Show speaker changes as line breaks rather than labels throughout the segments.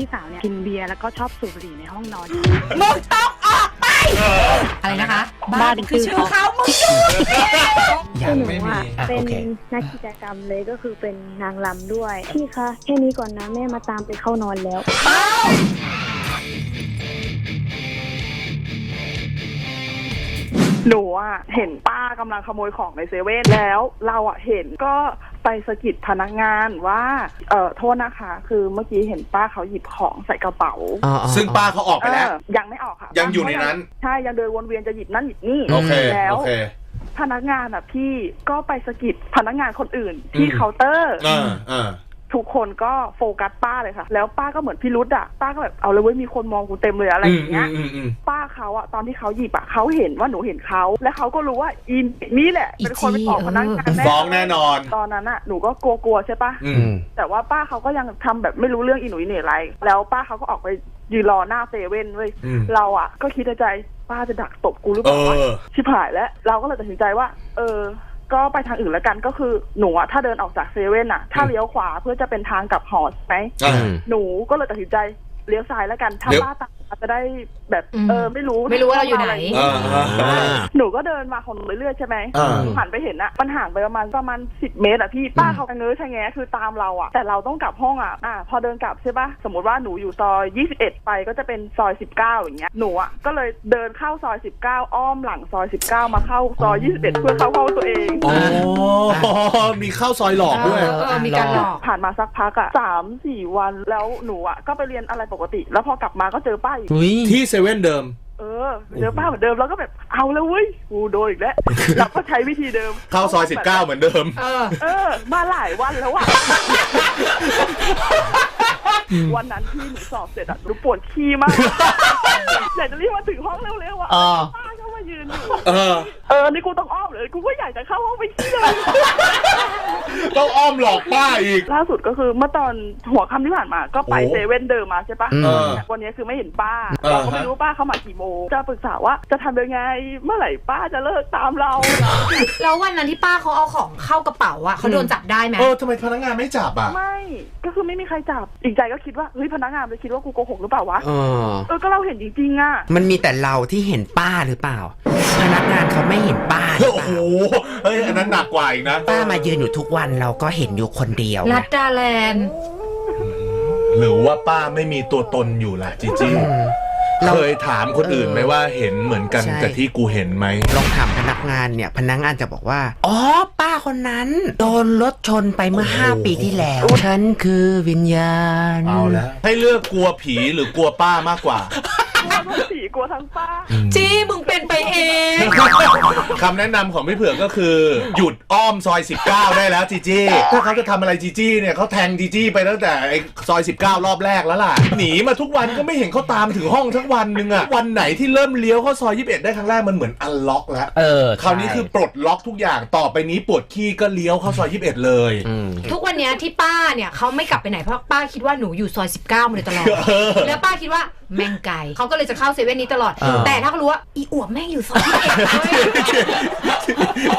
พี่สาวเนี่ยกินเบียร์แล้วก็ชอบสูบบุหรี่ในห้องนอน
มึงต้องออกไป อะไรนะคะ
บ้าน
คือชื่อเขามึงอยู่
ยัง
หนู
ไม่มี
อะ
อะ
เป็น
โอเค
นักกิจกรรมเลยก็คือเป็นนางรำด้วย พี่คะแค่นี้ก่อนนะแม่มาตามไปเข้านอนแล้ว
หนูอะเห็นป้ากำลังขโมยของในเซเว่นแล้ว เราอะเห็นก็ไปสะกิดพนักงานว่าเอ่อโทษนะคะ คือเมื่อกี้เห็นป้าเขาหยิบของใส่กระเป๋า
อ๋ออ๋อ
ซึ่งป้าเขาออกไปแล้ว
เออยังไม่ออกค่ะ
ยังอยู่ในนั้น
ใช่ยังเดินวนเวียนจะหยิบนั่นหยิบนี่
โอเค
แล้ว
โอเค
พนักงานอะพี่ก็ไปสะกิดพนักงานคนอื่นที่
อืม
เคาน์เตอร์
อ่าอ่า
ทุกคนก็โฟกัสป้าเลยค่ะ แล้วป้าก็เหมือนพี่รุดอะป้าก็แบบเอาเลยเว้ยมีคนมองกูเต็มเลยอะไรอย่างเงี้ย
อืมอืม
ป้าเขาอะตอนที่เขาหยิบอะเขาเห็นว่าหนูเห็นเขาและเขาก็รู้ว่าอินนี่แหละ เป็นคนไปออกพนักงาน
อืม
แน่
ฟ้องแน่นอน
ตอนนั้นอะหนูก็กลัวๆใช่ปะ
อื
อื
ม
ม
แต่ว่าป้าเขาก็ยังทำแบบไม่รู้เรื่องอีหนุ่ยเหน่อะไร แล้วป้าเขาก็ออกไปยืนรอหน้าเซเว่นเว้ย
อืม
เราอะก็คิดในใจป้าจะดักตบกูหรือเป
เอ
ล่าวะ
อ
ชิบหายแล้วเราก็เลยตัดสินใจว่า เออ ก็ไปทางอื่นแล้วกันก็คือหนูอะถ้าเดินออกจากเซเว่นอะถ้า
อืม
เลี้ยวขวาเพื่อจะเป็นทางกลับหอใช่ไหม
อ่า
หนูก็เลยตัดสินใจเลี้ยวซ้ายแล้วกันถ้า
เลี้ยว
ป้าตาม มาจะได้แบบ
อืม
เออไม่รู้
ไม่รู้ว่าเราอยู่ไหน
อ่าอ่าอ่า
หนูก็เดินมาของหนูเรื่อยๆใช่ไหม
อ่า
หันไปเห็นอะมันห่างไปประมาณประมาณสิบเมตรอะพี่ป้าเขากระเงื้อชะแงะคือตามเราอะแต่เราต้องกลับห้องอะอะพอเดินกลับใช่ปะสมมติว่าหนูอยู่ซอย 21 ไปก็จะเป็นซอย 19 อย่างเงี้ยหนูอะก็เลยเดินเข้าซอย 19 อ้อมหลังซอย 19 มาเข้าซอย 21 เพื่อเข้าห้องตัวเอง
อ๋อ มีข้าวซอยหลอกด้วย
เออเออมีการหลอก
ผ่านมาสักพักอะสามสี่วันแล้วหนูอะก็ไปเรียนอะไรปกติ แล้วพอกลับมาก็เจอป้าอีก
อุ้ย
ที่เซเว่นเดิม
เออเจอป้าเหมือนเดิมแล้วก็แบบเอาแล้วเว้ยกูโดนอีกแล้วเราก็ใช้วิธีเดิม
เข้าซอย19เหมือนเดิม
เออ
เออ มาหลายวันแล้วอะวันนั้นที่หนูสอบเสร็จอะหนูปวดขี้มากอยากจะรีบมาถึงห้องเร็วๆอะ
อ๋อ
ป้าก็มายืนอยู่
เออ
เออนี่กูต้องอ้อมเลยกูก็อยากจะเข้าห้องไปขี้เลย
ต้องอ้อมหลอกป้าอีก
ล่าสุดก็คือเมื่อตอนหัวค่ำที่ผ่านมา ก็ไป
โอ้
เซเว่นเดิมมาใช่ปะ
อืม
เออ
วันนี้คือไม่เห็นป้า
เออ
เราก็ไม่รู้ว่าป้าเข้ามากี่โมงจะปรึกษาว่าจะทำยังไงเมื่อไหร่ป้าจะเลิกตามเรา
แล้ววันนั้นที่ป้าเขาเอาของเข้ากระเป๋าอะเขาโดนจับได้ไหม
เออทำไมพนักงานไม่จับอะ
ไม่ก็คือไม่มีใครจับอีกใจก็คิดว่าเฮ้ยพนักงานจะคิดว่ากูโกหกหรือเปล่าวะ
เออ
เออก็เราเห็นจริงๆอะ
มันมีแต่เราที่เห็นป้าหรือเปล่าพนักงานเขาไม่เห็นป้าหรือ
โอ้
เป
โห
ล่า
เฮ้ยอันนั้นหนักกว่าอีกนะ
ป้ามายืนอยู่ทุกวันเราก็เห็นอยู่คนเดียว
รัดดาแลนด์
หรือว่าป้าไม่มีตัวตนอยู่ล่ะจีจี้
อืม เรา
เคยถามคนอื่นไหมว่าเห็นเหมือนกัน
ใช่
กับที่กูเห็นไหม
ลองถามพนักงานเนี่ย พนักงานจะบอกว่า อ๋อ ป้าคนนั้น โดนรถชนไปเมื่อ
โอ้โห
ห้าปีที่แล้ว ฉันคือวิญญาณ
เอาแล้วให้เลือกกลัวผีหรือกลัวป้ามากกว่า
กลัวทั้ง ผีกลัวทั้งป้า
จี้มึงเป็นไปเอง
คำแนะนำของพี่เผือกก็คือ หยุดอ้อมซอย 19 ได้แล้วจีจี้ถ้าเขาจะทำอะไรจีจี้เนี่ยเขาแทงจีจี้ไปตั้งแต่ไอ้ซอย 19 รอบแรกแล้วล่ะ หนีมาทุกวันก็ไม่เห็นเขาตามถึงห้องทั้งวันนึงอะวันไหนที่เริ่มเลี้ยวเข้าซอย 21 ได้ครั้งแรกมันเหมือนอันล็อกแล้ว
เออ
คราวนี้คือปลดล็อกทุกอย่างต่อไปนี้ปวดขี้ก็เลี้ยวเข้าซอย 21 เลย
อืม
ทุกวันเนี้ยที่ป้าเนี่ยเขาไม่กลับไปไหนเพราะป้าคิดว่าหนูอยู่ซอย 19 มาเลยตลอด แล้วป้าคิดว่า แม่งไก่เขาก็เลยจะเข้าเซเว่นนี้ตลอด
เออ
แต่ถ้าเขารู้ว่าอีอวบแม่งอยู่ซอย21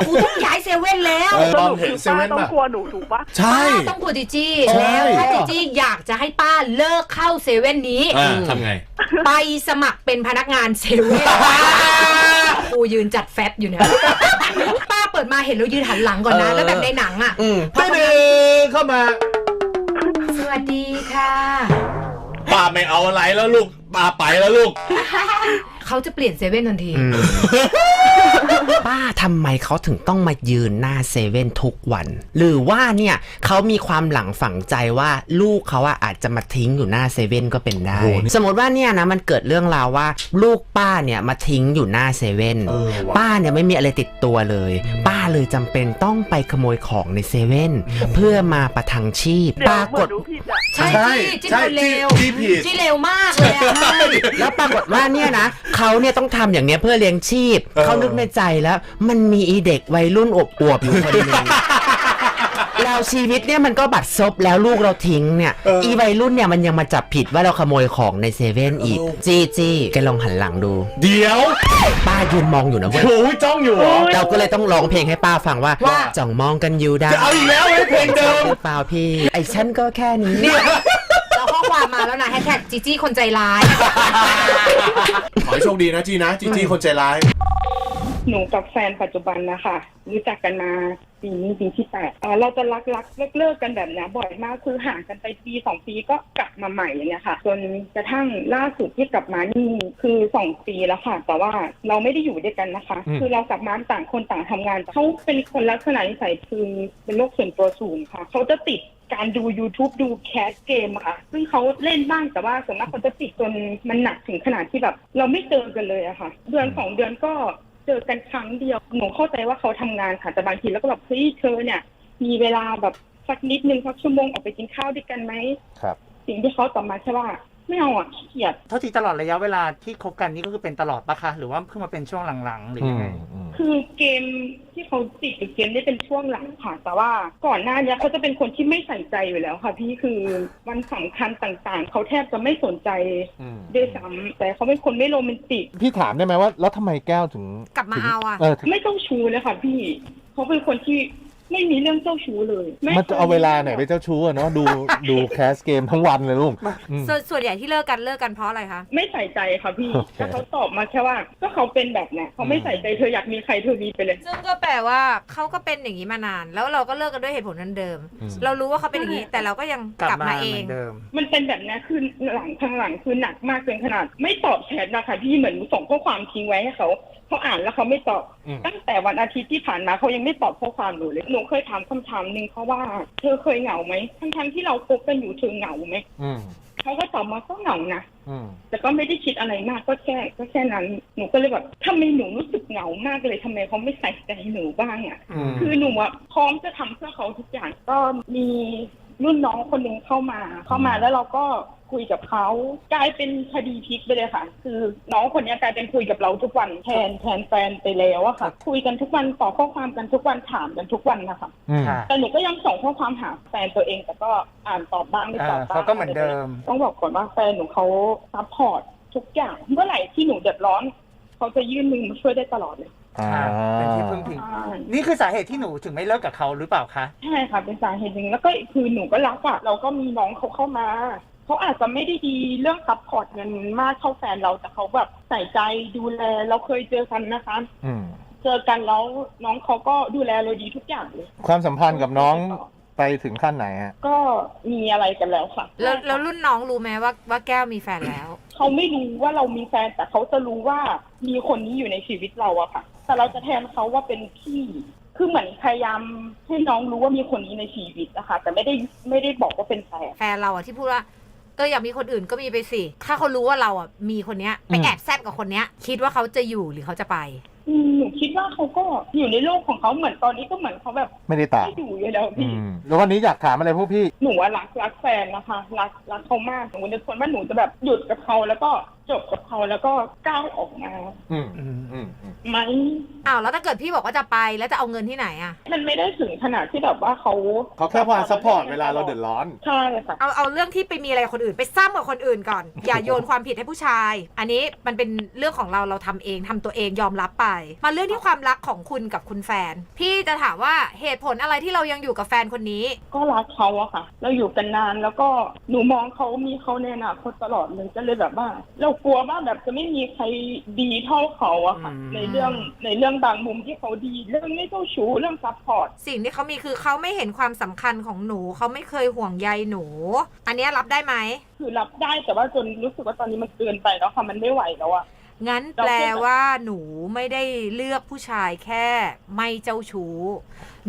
กูต้องย้ายเซเว่นแล้ว
เออ
ส
ตอน
รุป
เห็น
คือ
เซ
ป้า
เว่น
ต้อง
ป่ะ
กลัวหนูถูกปะ
ใช่
ป้าต้องกลัวจีจี้
ใช่
แล้วถ้าจีจี้อยากจะให้ป้าเลิกเข้าเซเว่นนี้
อ่าทำไง
ไปสมัครเป็นพนักงานเซเว่นกูยืนจัดแฟบอยู่เนี่ยป้าเปิดมาเห็นแล้วยืนหันหลังก่อนนะ
เออ
แล้วแบบในหนังอะ
อืม
พอ
ไม่
คน
ดึ
นั้น
งเข้ามา
สวัสดีค่ะ
ป้าไม่เอาอะไรแล้วลูก ปลาไปแล้วลูก
เขาจะเปลี่ยนเซเว่นทันที
อืมป้าทำไมเขาถึงต้องมายืนหน้าเซเว่นทุกวัน หรือว่าเนี่ยเขามีความหลังฝังใจว่าลูกเขาอะอาจจะมาทิ้งอยู่หน้าเซเว่นก็เป็นได้
โอ้โหนี่
สมมติว่าเนี่ยนะมันเกิดเรื่องราวว่า ลูกป้าเนี่ยมาทิ้งอยู่หน้าเซเว่น
เออว่ะ
ป้าเนี่ยไม่มีอะไรติดตัวเลย ป้าเลยจำเป็นต้องไปขโมยของในเซเว่นเพื่อมาประทังชีพ
เดี๋ยว
ปรา
เหมื
ก
อ
ฏ
นหนูผิดอะ
ใช่
ใช่
จี้จี้
ใช่
คนเร็ว
จี้ผิด
จี้เร็วมากเลยอะ
แล้วปรากฏว่าเนี่ยนะเขาเนี่ยต้องทำอย่างเนี้ยเพื่อเลี้ยงชีพ
เออ
เขานึกในใจแล้ว มันมีอีเด็กวัยรุ่นอวบๆอยู่คนหนึงเราชีวิตเนี่ยมันก็บัดซบแล้วลูกเราทิ้งเนี่ย
เอออี
อีวัยรุ่นเนี่ยมันยังมาจับผิดว่าเราขโมยของในเซเว่นอีก
เออ
จีจีแกลองหันหลังดู
เดี๋ยว
ป้ายืนมองอยู่นะเว้ย
โอ้ยจ้องอยู่เหรอ
เราก็เลยต้องร้องเพลงให้ป้าฟังว่า
ว่า
จ่องมองกันอยู่ได้
จะเอาอีกแล้วไอ้เพลงเดิม
หรือเปล่าพี่ ไอ้ฉันก็แค่นี้
แล้วนะแฮชแท็กจีจี้คนใจร้าย
ขอให้โชคดีนะจีนะ จีจีคนใจร้าย
หนูกับแฟนปัจจุบันนะคะรู้จักกันมาปีนี้ปีที่แปดเอ่อเราจะรักรักเลิกเลิกกันแบบเนี้ยบ่อยมากคือห่างกันไปปีสองปีก็กลับมาใหม่อย่างเงี้ยค่ะ จนกระทั่งล่าสุดที่กลับมานี่คือสองปีแล้วค่ะ แต่ว่าเราไม่ได้อยู่ด้วยกันนะคะ
อืม
คือเรากลับมาต่างคนต่างทำงานเขาเป็นคนลักษณะนิสัยคือเป็นโรคส่วนตัวสูงค่ะเขาจะติด การดู YouTube ดูแคสเกมอะค่ะ ซึ่งเขาเล่นบ้างแต่ว่าส่วนมากเขาจะติดจนมันหนักถึงขนาดที่แบบ เราไม่เจอกันเลยอะค่ะ เดือนสองเดือนก็เจอกันครั้งเดียว หนูเข้าใจว่าเขาทำงานค่ะแต่บางทีแล้วก็แบบเฮ้ยเธอเนี่ย มีเวลาแบบสักนิดนึงสักชั่วโมงออกไปกินข้าวด้วยกันไหม
ครับ
สิ่งที่เขาตอบมาใช่ว่า ไม่เอาอะขี้เกียจ
เท่าที่ตลอดระยะเวลาที่คบกันนี่ก็คือเป็นตลอดปะคะ หรือว่าเพิ่งมาเป็นช่วงหลังๆหรือยังไง
คือเกมที่เขาติดหรือเกมได้เป็นช่วงหลังค่ะ แต่ว่าก่อนหน้าเนี้ยเขาจะเป็นคนที่ไม่ใส่ใจอยู่แล้วค่ะ พี่คือวันสำคัญต่างๆ เขาแทบจะไม่สนใจ
อืม
ด้วยซ้ำแต่เขาเป็นคนไม่โรแมนติก
พี่ถามได้ไหมว่า แล้วทำไมแก้วถึง
กลับมาเอาอะ
เออถึง
ไม่เจ้าชู้เลยค่ะพี่ เขาเป็นคนที่ ไม่มีเรื่องเจ้าชู้เลยไมั
นจะเอาเวลาไหนไปเจ้าชู้อะเนาะดูดูแคสเกมทั้งวันเลยลูกอืม
ส่วนส่วนใหญ่ที่เลิกกันเลิกกันเพราะอะไรคะ
ไม่ใส่ใจค่ะพี่
โอเค
แต่เขาตอบมาแค่ว่า ก็เขาเป็นแบบเนี้ยเขาไม่ใส่ใจเธออยากมีใครเธอมีไปเลย
ซึ่งก็แปลว่าเขาก็เป็นอย่างนี้มานาน แล้วเราก็เลิกกันด้วยเหตุผลนั้นเดิม
อืม
เรารู้ว่าเขาเป็นอย่างนี้ แต่เราก็ยัง
กลับ
กลับ
มา
มาเอ
เหมื
ง
อนเดิม
มันเป็นแบบเนี้ยคือหลังข้างหลังคือหนักมากเกินขนาด ไม่ตอบแชทนะคะพี่เหมือนส่งข้อความทิ้งไว้ให้เขา เขาอ่านแล้วเขาไม่ตอบ
อืม
ตั้งแต่วันอาทิตย์ที่ผ่านมาเขายังไม่ตอบข้อความหนูเลยหนูเคยถามคำถามหนึ่งเขาว่าเธอเคยเหงาไหมทั้งๆที่เราคบกันอยู่เธอเหงาไหม
อืม
เขาก็ตอบมาก็เหงานะ
อืม
แต่ก็ไม่ได้คิดอะไรมากก็แค่ก็แค่นั้น หนูก็เลยแบบทำไมหนูรู้สึกเหงามากเลยทำไมเขาไม่ใส่ใจหนูบ้างอะ
อืม
คือหนูอะพร้อมจะทำเพื่อเขาทุกอย่างก็มีรุ่นน้องคนหนึ่งเข้ามา เข้ามาแล้วเราก็ คุยกับเขากลายเป็นคดีพลิกไปเลยค่ะ คือน้องคนเนี้ยกลายเป็นคุยกับเราทุกวันแทนแทนแฟนไปแล้วอะค่ะ คุยกันทุกวันตอบข้อความกันทุกวันถามกันทุกวันนะคะ
อืม
ค่ะ
แต่หนูก็ยังส่งข้อความหาแฟนตัวเองแต่ก็อ่านตอบบ้างไม่ตอบบ้าง
อ่าเขาก็เหมือนเดิม
ต้องบอกก่อนว่าแฟนหนูเขาซัพพอร์ตทุกอย่างเมื่อไหร่ที่หนูเดือดร้อน เขาจะยื่นมือมาช่วยได้ตลอดเลย
อ่า
เป็นที่พึ่งพิง
ใช่
นี่คือสาเหตุที่หนูถึงไม่เลิกกับเขาหรือเปล่าคะ
ใช่ค่ะ เป็นสาเหตุหนึ่งแล้วก็คือหนูก็รักอะเราก็มีน้องเขาเข้ามา เขาอาจจะไม่ได้ดีเรื่องซัพพอร์ตเงินมากเท่าแฟนเราแต่เขาแบบใส่ใจดูแลเราเคยเจอกันนะคะ
อืม
เจอกันแล้วน้องเขาก็ดูแลเราดีทุกอย่างเลย
ความสัมพันธ์กับน้องไปถึงขั้นไหนฮะ
ก็มีอะไรกันแล้วค่ะ
แล้วแล้วรุ่นน้องรู้ไหมว่าว่าแก้วมีแฟนแล้ว
เขาไม่รู้ว่าเรามีแฟนแต่เขาจะรู้ว่ามีคนนี้อยู่ในชีวิตเราอะค่ะ แต่เราจะแทนเขาว่าเป็นพี่ คือเหมือนพยายามให้น้องรู้ว่ามีคนนี้ในชีวิตนะคะ แต่ไม่ได้ไม่ได้บอกว่าเป็นแฟน
แฟนเราอะที่พูดว่า เอออยากมีคนอื่นก็มีไปสิ ถ้าเขารู้ว่าเราอะมีคนเนี้ยไป
อืม
แอบแซบกับคนเนี้ย คิดว่าเขาจะอยู่หรือเขาจะไป
อืมหนูคิดว่าเขาก็อยู่ในโลกของเขาเหมือนตอนนี้ก็เหมือนเขาแบบ
ไม่ได้ต่าง
ไม่อยู่อยู่แล้ว
อื
พี่
มแล้ววันนี้อยากถามอะไรพวกพี่
หนูว่ารักรักแฟนนะคะ รักรักเขามากหนูเป็นคนว่าหนูจะแบบหยุดกับเขาแล้วก็จบกับเขาแล้วก็ก้าวออกมา
อืม
อืม
อืมอืม
ไหม
อ้าวแล้วถ้าเกิดพี่บอกว่าจะไปแล้วจะเอาเงินที่ไหนอะ
มันไม่ได้ถึงขนาดที่แบบว่าเขา
เขาแค่พาซัพพอร์ตเวลาเราเดือดร้อน
ใช่ค่ะ
เอาเอาเรื่องที่ไปมีอะไรกับคนอื่นไปซ้ำกับคนอื่นก่อน อย่าโยนความผิดให้ผู้ชาย อันนี้มันเป็นเรื่องของเราเราทำเองทำตัวเองยอมรับไปมาเรื่องที่ความรักของคุณกับคุณแฟน พี่จะถามว่าเหตุผลอะไรที่เรายังอยู่กับแฟนคนนี้
ก็รักเขาอะค่ะ เราอยู่กันนานแล้วก็หนูมองเขามีเขาในอนาคตตลอดเลยก็เลยแบบว่า เรากลัวว่าแบบจะไม่มีใครดีเท่าเขาอะค่ะ
อืม
ในเรื่องในเรื่องบางมุมที่เขาดีเรื่องไม่เจ้าชู้เรื่องซัพพอร์ต
สิ่งที่เขามีคือเขาไม่เห็นความสำคัญของหนูเขาไม่เคยห่วงใยหนู อันเนี้ยรับได้ไหม
คือรับได้แต่ว่าจนรู้สึกว่าตอนนี้มันเกินไปแล้วค่ะมันไม่ไหวแล้วอะ
งั้นแปลว่าหนูไม่ได้เลือกผู้ชายแค่ไม่เจ้าชู้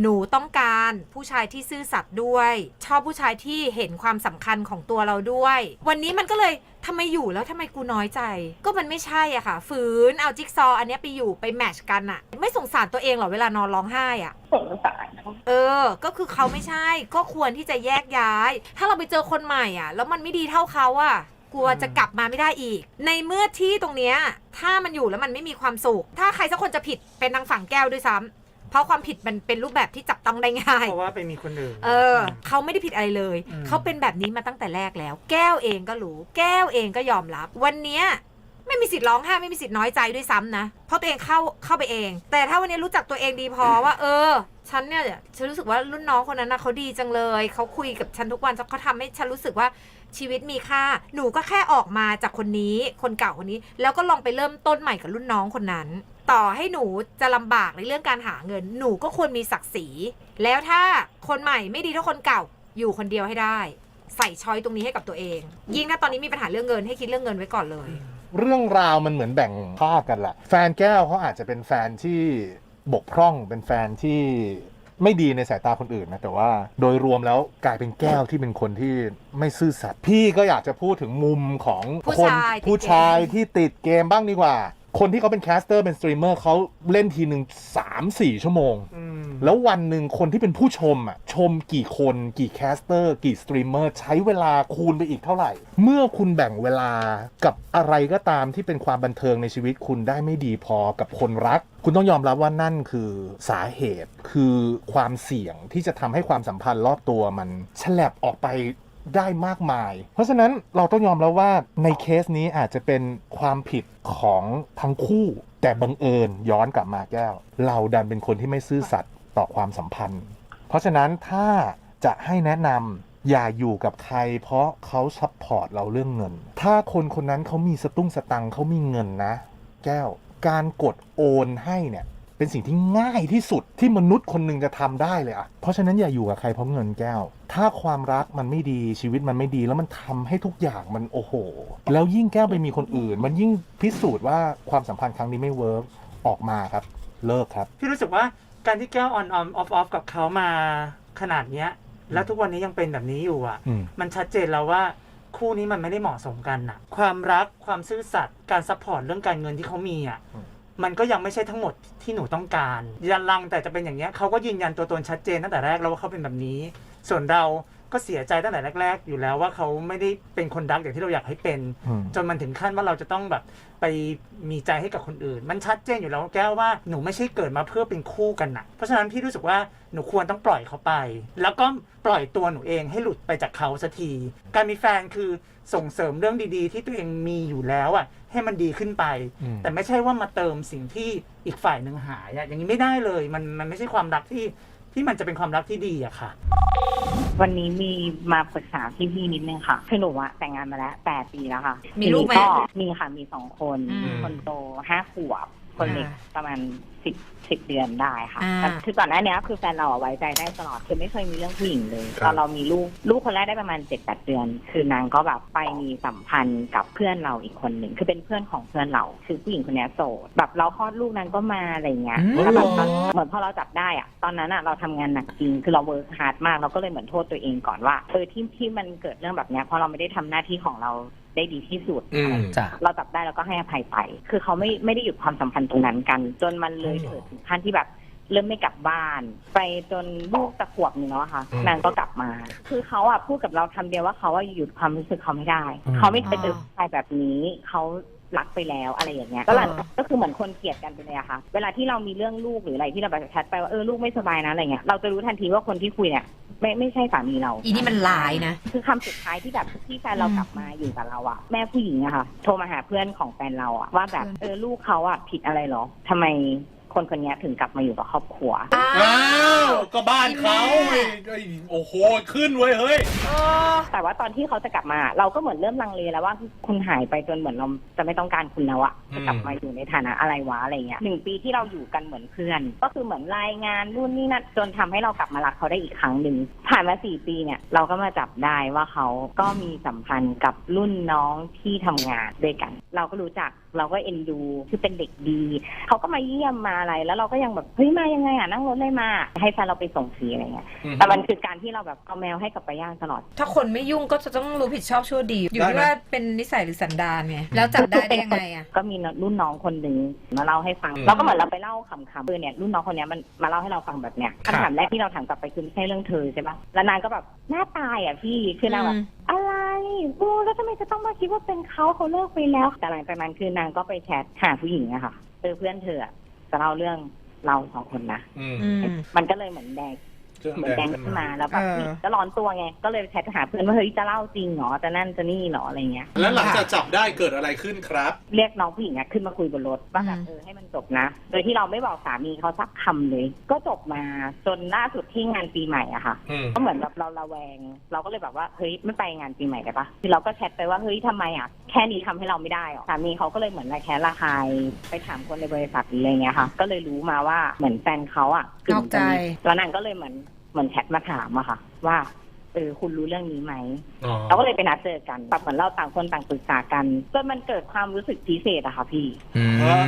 หนูต้องการผู้ชายที่ซื่อสัตย์ด้วย ชอบผู้ชายที่เห็นความสำคัญของตัวเราด้วย วันนี้มันก็เลยทำไมอยู่แล้วทำไมกูน้อยใจ ก็มันไม่ใช่อะค่ะ ฝืนเอาจิ๊กซอว์อันเนี้ยไปอยู่ไปแมทช์กันอะไม่สงสารตัวเงเหรอเวลานอนร้องไห้อะ
สงสารเขา
เออ ก็คือเขาไม่ใช่ ก็ควรที่จะแยกย้าย ถ้าเราไปเจอคนใหม่อะแล้วมันไม่ดีเท่าเขาอะ กลัวจะกลับมาไม่ได้อีก ในเมื่อที่ตรงเนี้ยถ้ามันอยู่แล้วมันไม่มีความสุข ถ้าใครสักคนจะผิดเป็นทางฝั่งแก้วด้วยซ้ำเพราะความผิดมันเป็นรูปแบบที่จับต้องได้ง่าย
เพราะว่าไปมีคนอื่น
เออ เขาไม่ได้ผิดอะไรเลย
อืม
เขาเป็นแบบนี้มาตั้งแต่แรกแล้ว แก้วเองก็รู้ แก้วเองก็ยอมรับ วันเนี้ยไม่มีสิทธิ์ร้องไห้ไม่มีสิทธิ์น้อยใจด้วยซ้ำนะ เพราะตัวเองเข้าเข้าไปเอง แต่ถ้าวันนี้รู้จักตัวเองดีพอว่า เออ ฉันเนี่ยฉันรู้สึกว่ารุ่นน้องคนนั้นนะเขาดีจังเลย เขาคุยกับฉันทุกวันเขาทำให้ฉันรู้สึกว่า ชีวิตมีค่า หนูก็แค่ออกมาจากคนนี้ คนเก่าคนนี้ แล้วก็ลองไปเริ่มต้นใหม่กับรุ่นน้องคนนั้น ต่อให้หนูจะลำบากในเรื่องการหาเงิน หนูก็ควรมีศักดิ์ศรี แล้วถ้าคนใหม่ไม่ดีเท่าคนเก่า อยู่คนเดียวให้ได้ ใส่ช้อยตรงนี้ให้กับตัวเอง ยิ่งถ้าตอนนี้มีปัญหาเรื่องเงินให้คิดเรื่องเงินไว้ก่อนเลย
เรื่องราวมันเหมือนแบ่งภาคกันแหละ แฟนแก้วเขาอาจจะเป็นแฟนที่บกพร่อง เป็นแฟนที่ ไม่ดีในสายตาคนอื่นนะแต่ว่าโดยรวมแล้วกลายเป็นแก้วที่เป็นคนที่ไม่ซื่อสัตย์พี่ก็อยากจะพูดถึงมุมของ
ผู้
คน
ชายติดเกม
ผู้ชายที่ติดเกมบ้างดีกว่า คนที่เขาเป็นแคสเตอร์เป็นสตรีมเมอร์เขาเล่นทีหนึ่ง3 4ชั่วโมง แล้ววันหนึ่งคนที่เป็นผู้ชมอะชมกี่คนกี่แคสเตอร์กี่สตรีมเมอร์ใช้เวลาคูณไปอีกเท่าไหร่ เมื่อคุณแบ่งเวลากับอะไรก็ตามที่เป็นความบันเทิงในชีวิตคุณได้ไม่ดีพอกับคนรัก คุณต้องยอมรับว่านั่นคือสาเหตุคือความเสี่ยงที่จะทำให้ความสัมพันธ์รอบตัวมันฉลับออกไป ได้มากมาย เพราะฉะนั้นเราต้องยอมแล้วว่าในเคสนี้อาจจะเป็นความผิดของทั้งคู่ แต่บังเอิญย้อนกลับมาแก้ว เราดันเป็นคนที่ไม่ซื่อสัตย์ต่อความสัมพันธ์ เพราะฉะนั้นถ้าจะให้แนะนำอย่าอยู่กับใคร เพราะเขาซัพพอร์ตเราเรื่องเงิน ถ้าคนคนนั้นเขามีสตุ้งสตังเขามีเงินนะ แก้ว การกดโอนให้เนี่ย เป็นสิ่งที่ง่ายที่สุดที่มนุษย์คนหนึ่งจะทำได้เลยอะเพราะฉะนั้นอย่าอยู่กับใครเพราะเงินแก้ว ถ้าความรักมันไม่ดีชีวิตมันไม่ดีแล้วมันทำให้ทุกอย่างมันโอ้โห แล้วยิ่งแก้วไปมีคนอื่น มันยิ่งพิสูจน์ว่าความสัมพันธ์ครั้งนี้ไม่เวิร์กออกมาครับ เลิกครับ
พี่รู้สึกว่าการที่แก้วออนออนออฟออฟกับเขามาขนาดเนี้ย แล้วทุกวันนี้ยังเป็นแบบนี้อยู่อะ
อืม
มันชัดเจนแล้วว่าคู่นี้มันไม่ได้เหมาะสมกันน่ะ ความรักความซื่อสัตย์การซัพพอร์ตเรื่องการเงินที่เขามีอะ
อื
มันก็ยังไม่ใช่ทั้งหมดที่หนูต้องการ ยันลังแต่จะเป็นอย่างเนี้ยเขาก็ยืนยันตัวตนชัดเจนตั้งแต่แรกแล้วว่าเขาเป็นแบบนี้ ส่วนเรา ก็เสียใจตั้งแต่แรก ๆ อยู่แล้วว่าเขาไม่ได้เป็นคนรักอย่างที่เราอยากให้เป็น
อืม
จนมันถึงขั้นว่าเราจะต้องแบบไปมีใจให้กับคนอื่น มันชัดเจนอยู่แล้วแก้วว่าหนูไม่ใช่เกิดมาเพื่อเป็นคู่กันนะเพราะฉะนั้นพี่รู้สึกว่าหนูควรต้องปล่อยเขาไป แล้วก็ปล่อยตัวหนูเองให้หลุดไปจากเขาสักที การมีแฟนคือส่งเสริมเรื่องดีๆ ที่ตัวเองมีอยู่แล้วอะให้มันดีขึ้นไป
อืม
แต่ไม่ใช่ว่ามาเติมสิ่งที่อีกฝ่ายหนึ่งหายอะอย่างนี้ไม่ได้เลย มันมันไม่ใช่ความรักที่ที่มันจะเป็นความรักที่ดีอะค่ะ
วันนี้มีมาปรึกษาพี่พี่ๆนิดนึงค่ะคือหนูอะแต่งงานมาแล้วแปดปีแล้วค่ะ
มีลูกไหม
ทีนี้มีค่ะมีสองคน
อืม
คนโตห้าขวบ คนเล็ก
อ่า
ประมาณสิบสิบเดือนได้ค่ะ
อ่า
แต่คือก่อนหน้านี้คือแฟนเราอะไว้ใจได้ตลอดคือไม่เคยมีเรื่องผู้หญิงเลย
ครับ
ตอนเรามีลูกลูกคนแรกได้ประมาณเจ็ดแปดเดือน คือนางก็แบบไปมีสัมพันธ์กับเพื่อนเราอีกคนหนึ่งคือเป็นเพื่อนของเพื่อนเราคือผู้หญิงคนเนี้ยโสดแบบเราคลอดลูกนางก็มาอะไรเงี้ย
อืม
แล้วแบบตอนเหมือนพอเราจับได้อะตอนนั้นอะเราทำงานหนักจริงคือเราเวิร์คฮาร์ดมากเราก็เลยเหมือนโทษตัวเองก่อนว่าเออที่ที่มันเกิดเรื่องแบบเนี้ยเพราะเราไม่ได้ทำหน้าที่ของเรา ได้ดีที่สุด
อืม
จ้ะ
เราจับได้แล้วก็ให้อภัยไป คือเขาไม่ไม่ได้หยุดความสัมพันธ์ตรงนั้นกัน จนมันเลยเถิดถึงขั้นที่แบบ เริ่มไม่กลับบ้าน ไปจนลูกตะขวบหนึ่งแล้วอะค่ะ
อืม
นางก็กลับมา คือเขาอะพูดกับเราคำเดียวว่าเขาว่าหยุดความรู้สึกเขาไม่ได้
อืม
เขาไม่เคยเจอผู้ชายแบบนี้ เขา รักไปแล้วอะไรอย่างเงี้ยก็หลังก็คือเหมือนคนเกลียดกันไปเลยอะค่ะ เวลาที่เรามีเรื่องลูกหรืออะไรที่เราแบบแชทไปว่าเออลูกไม่สบายนะอะไรเงี้ยเราจะรู้ทันทีว่าคนที่คุยเนี่ยไม่ไม่ใช่สามีเรา
อีนี่มันลายนะ
คือคำสุดท้ายที่แบบที่แฟนเรากลับมาอยู่กับเราอะแม่ผู้หญิงอะค่ะ โทรมาหาเพื่อนของแฟนเราอะว่าแบบเออลูกเขาอะผิดอะไรเหรอทำไม คนคนนี้ถึงกลับมาอยู่กับครอบครัว
อ้าวก็บ้านเขาไอ้ไอ้โอ้โหขึ้นเว้ยเฮ้ย
แต่ว่าตอนที่เขาจะกลับมา เราก็เหมือนเริ่มลังเลแล้วว่าคุณหายไปจนเหมือนเราจะไม่ต้องการคุณแล้วอะ
อืม
จะกลับมาอยู่ในฐานะอะไรวะอะไรเงี้ยหนึ่งปีที่เราอยู่กันเหมือนเพื่อน ก็คือเหมือนรายงานนู่นนี่นั่นจนทำให้เรากลับมารักเขาได้อีกครั้งหนึ่งผ่านมาสี่ปีเนี่ยเราก็มาจับได้ว่าเขาก็มีสัมพันธ์กับรุ่นน้องที่ทำงานด้วยกัน เราก็รู้จักเราก็เอ็นดูคือเป็นเด็กดี เขาก็มาเยี่ยมมาอะไรแล้วเราก็ยังแบบเฮ้ยมายังไงอะนั่งรถเลยมา ให้แฟนเราไปส่งฟรีอะไรเงี้ยแต่มันคือการที่เราแบบเอาแมวให้กับไปย่างตลอด
ถ้าคนไม่ยุ่งก็จะต้องรู้ผิดชอบชั่วดี อยู่ที่ว่าเป็นนิสัยหรือสันดานไงแล้วจับได้ได้ยังไงอะ
ก็มีรุ่นน้องคนหนึ่งมาเล่าให้ฟัง
อืม
เราก็เหมือนเราไปเล่าขำๆเออเนี่ยรุ่นน้องคนเนี้ยมันมาเล่าให้เราฟังแบบเนี้ย
ครับ
คำถามแรกที่เราถามกลับไปคือไม่ใช่เรื่องเธอใช่ปะแล้วนางก็แบบหน้าตายอะพี่คือนางแบบอะไรบูแล้วทำไมจะต้องมาคิดว่าเป็นเขาเขาเลิกไปแล้วแต่หลังจากนั้นคือนางก็ไปแชทหาผู้หญิงอะค่ะเออเพื่อนเธออะ จะเล่าเรื่องเราสองคนนะ
อืม
อืม
มันก็เลยเหมือนแดง เหมือนแดงขึ้นมาแล้วแบบ
เออ
ก็ร้อนตัวไง ก็เลยแชทหาเพื่อนว่าเฮ้ยจะเล่าจริงเหรอจะนั่นจะนี่เหรออะไรเงี้ย
แล้วหลังจากจับได้เกิดอะไรขึ้นครับ
เรียกน้องผู้หญิงอะขึ้นมาคุยบนรถว่าแบบ
อืม
เออให้มันจบนะ โดยที่เราไม่บอกสามีเขาสักคำเลย ก็จบมาจนล่าสุดที่งานปีใหม่อะค่ะ
อืม
ก็เหมือนแบบเราระแวง เราก็เลยแบบว่าเฮ้ยไม่ไปงานปีใหม่กันปะคือเราก็แชทไปว่าเฮ้ยทำไมอะแค่นี้ทำให้เราไม่ได้หรอสามีเขาก็เลยเหมือนระแคะระคายไปถามคนในบริษัทหรืออะไรเงี้ยค่ะ ก็เลยรู้มาว่าเหมือนแฟนเขาอะ
นอกใจ
แล้วนางก็เลยเหมือนเหมือนแชทมาถามอะค่ะ ว่าเออคุณรู้เรื่องนี้ไหม
อ๋อ
เราก็เลยไปนัดเจอกันแบบเหมือนเราต่างคนต่างปรึกษากันจนมันเกิดความรู้สึกพิเศษอะค่ะพี่
อืม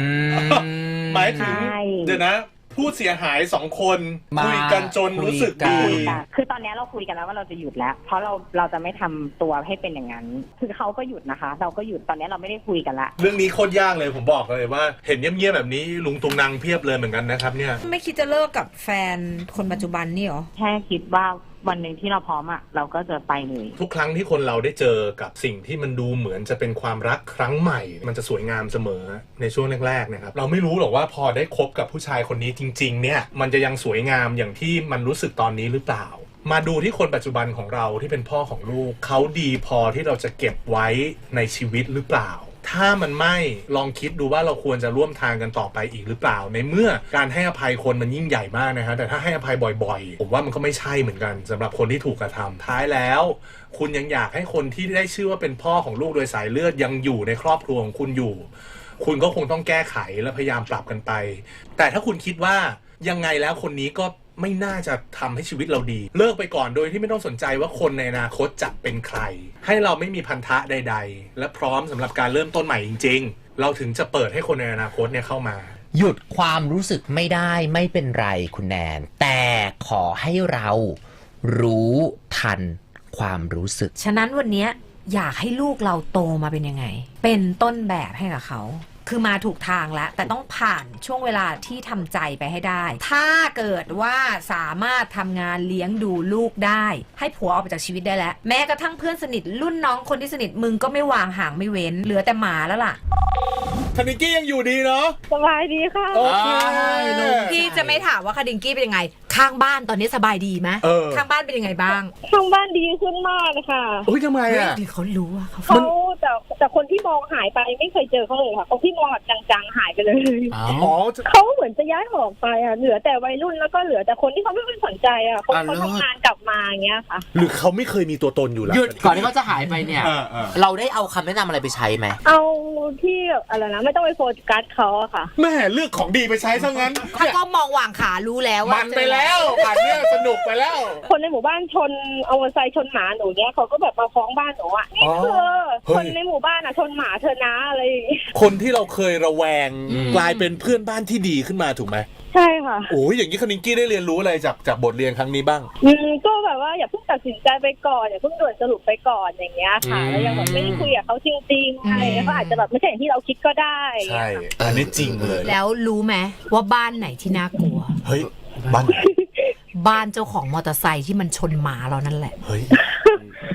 หมายถึง
ใช่
เดี๋ยวนะ ผู้เสียหายสองคน
มา
คุยกันจนรู้สึก
คุ
ดี
ยกัน
คือตอนนี้เราคุยกันแล้วว่าเราจะหยุดแล้ว เพราะเราเราจะไม่ทำตัวให้เป็นอย่างนั้น คือเขาก็หยุดนะคะ เราก็หยุดตอนนี้เราไม่ได้คุยกันละ
เรื่องนี้โคตรยากเลยผมบอกเลยว่า เห็นเงียบๆแบบนี้ลุงตุงนางเพียบเลยเหมือนกันนะครับเนี่ย
ไม่คิดจะเลิกกับแฟนคนปัจจุบันนี่เหรอ
แค่คิดว่า วันหนึ่งที่เราพร้อมอะเราก็จะไปเลย
ทุกครั้งที่คนเราได้เจอกับสิ่งที่มันดูเหมือนจะเป็นความรักครั้งใหม่ มันจะสวยงามเสมอในช่วงแรกๆนะครับเราไม่รู้หรอกว่าพอได้คบกับผู้ชายคนนี้จริง ๆ เนี่ย มันจะยังสวยงามอย่างที่มันรู้สึกตอนนี้หรือเปล่า มาดูที่คนปัจจุบันของเราที่เป็นพ่อของลูกเขาดีพอที่เราจะเก็บไว้ในชีวิตหรือเปล่า ถ้ามันไม่ลองคิดดูว่าเราควรจะร่วมทางกันต่อไปอีกหรือเปล่า ในเมื่อการให้อภัยคนมันยิ่งใหญ่มากนะฮะแต่ถ้าให้อภัยบ่อยๆ ผมว่ามันก็ไม่ใช่เหมือนกันสำหรับคนที่ถูกกระทำท้ายแล้ว คุณยังอยากให้คนที่ได้ชื่อว่าเป็นพ่อของลูกโดยสายเลือดยังอยู่ในครอบครัวของคุณอยู่ คุณก็คงต้องแก้ไขและพยายามปรับกันไป แต่ถ้าคุณคิดว่ายังไงแล้วคนนี้ก็ ไม่น่าจะทำให้ชีวิตเราดี เลิกไปก่อนโดยที่ไม่ต้องสนใจว่าคนในอนาคตจะเป็นใคร ให้เราไม่มีพันธะใด ๆ และพร้อมสำหรับการเริ่มต้นใหม่จริง ๆ เราถึงจะเปิดให้คนในอนาคตเนี่ยเข้ามา
หยุดความรู้สึกไม่ได้ไม่เป็นไรคุณแนน แต่ขอให้เรารู้ทันความรู้สึก
ฉะนั้นวันเนี้ยอยากให้ลูกเราโตมาเป็นยังไง เป็นต้นแบบให้กับเขา คือมาถูกทางแล้ว แต่ต้องผ่านช่วงเวลาที่ทำใจไปให้ได้ ถ้าเกิดว่าสามารถทำงานเลี้ยงดูลูกได้ ให้ผัวออกไปจากชีวิตได้แล้ว แม้กระทั่งเพื่อนสนิทรุ่นน้องคนที่สนิทมึงก็ไม่วางห่างไม่เว้นเหลือแต่หมาแล้วล่ะ
ธนิกกี้ยังอยู่ดีเนาะ
สบายดีค่ะ
โอเค
พี่จะไม่ถามว่าคาดิงกี้เป็นยังไง ข้างบ้านตอนนี้สบายดีไหม
เออ
ข้างบ้านเป็นยังไงบ้าง
ทางบ้านดีขึ้นมากเลยค่ะ
โอ้ยทำไม
เฮ้ย
อะ
หรือเขารู้ว่าเขา
เขาแต่แต่คนที่มองหายไปไม่เคยเจอเขาเลยค่ะคนที่มองแบบจังๆหายไปเลย
อ๋อจะ
เขาเหมือนจะย้ายหอไปอะเหลือแต่วัยรุ่นแล้วก็เหลือแต่คนที่เขาไม่ค่อยสนใจอะคน
อะ
เขา
เลิศ
ทำงานกลับมาอย่างเงี้ยค่ะ
หรือเขาไม่เคยมีตัวตนอยู่แล้ว
หยุดก่อนที่เขาจะหายไปเนี่ย
เออเออ
เราได้เอาคำแนะนำอะไรไปใช้ไหม
เอาที่อะไรนะไม่ต้องไปโฟกัสเขาอะค่ะ
แม่เลือกของดีไปใช้ซะงั้น
ถ้าก็มองหว่างขารู้แล้วว่า
มันไปแล้วอันเนี้ยสนุกไปแล้ว
คนในหมู่บ้านชนเอามอเตอร์ไซค์ชนหมาหนูเนี้ยเขาก็แบบมาฟ้องบ้านหนูอะนี่คือ
เฮ้ย
คนในหมู่บ้านอะชนหมาเธอนะอะไรอย่างงี้
คนที่เราเคยระแวง
อืม
กลายเป็นเพื่อนบ้านที่ดีขึ้นมาถูกไหม
ใช่ค่ะ
โอ้ยอย่างนี้คณิงกี้ได้เรียนรู้อะไรจากจากบทเรียนครั้งนี้บ้าง
อืมก็แบบว่าอย่าเพิ่งตัดสินใจไปก่อนอย่าเพิ่งด่วนสรุปไปก่อนอย่างเงี้ยค่ะ
อืม
แล้วยังแบบไม่ได้คุยกับเขาจริงๆอะไรเงี้ยเขาอาจจะแบบไม่ใช่อย่างที่เราคิดก็ได้
ใช่ อันนี้จริงเลย
แล้วรู้ไหมว่าบ้านไหนที่น่ากลัว
เฮ้ย บ้าน
บ้านเจ้าของมอเตอร์ไซค์ที่มันชนหมาเรานั่นแหละ
เฮ้ย